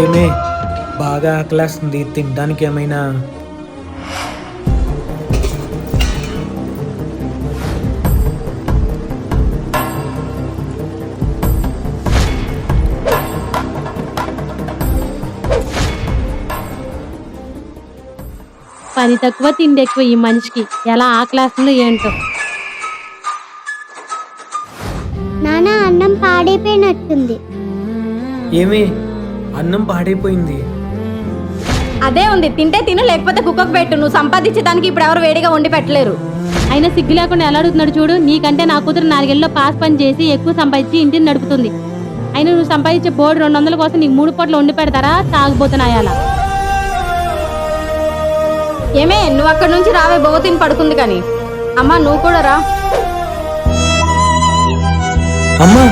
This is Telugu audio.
ఏమే? బాగా ఆకలేస్తుంది తినడానికి ఏమైనా? పని తక్కువ తిండి ఎక్కువ ఈ మనిషికి. ఎలా ఆకలేస్తుందో ఏంటో. నాన్న అన్నం పాడైపోయినట్టుంది. ఏమే? అన్నం పాడైపోయింది. అదే ఉంది. తింటే తిను లేకపోతే కుక్కకు పెట్టు. నువ్వు సంపాదించే దానికి ఇప్పుడు ఎవరు వేడిగా వండి పెట్టలేరు. అయినా సిగ్గు లేకుండా ఎలా అడుగుతున్నాడు చూడు? నీకంటే నా కూతురు నాలుగేళ్ళలో పాస్ పని చేసి ఎక్కువ సంపాదించి ఇంటిని నడుపుతుంది. అయినా నువ్వు సంపాదించే బోర్డు రెండు వందల కోసం నీకు మూడు పూటలు వండి పెడతారా? తాగుబోతున్నాయాలా ఏమే నువ్వు అక్కడ నుంచి రావే. బొవ్వ తిని పడుకుంది కానీ. అమ్మా నువ్వు కూడా రా. అమ్మా!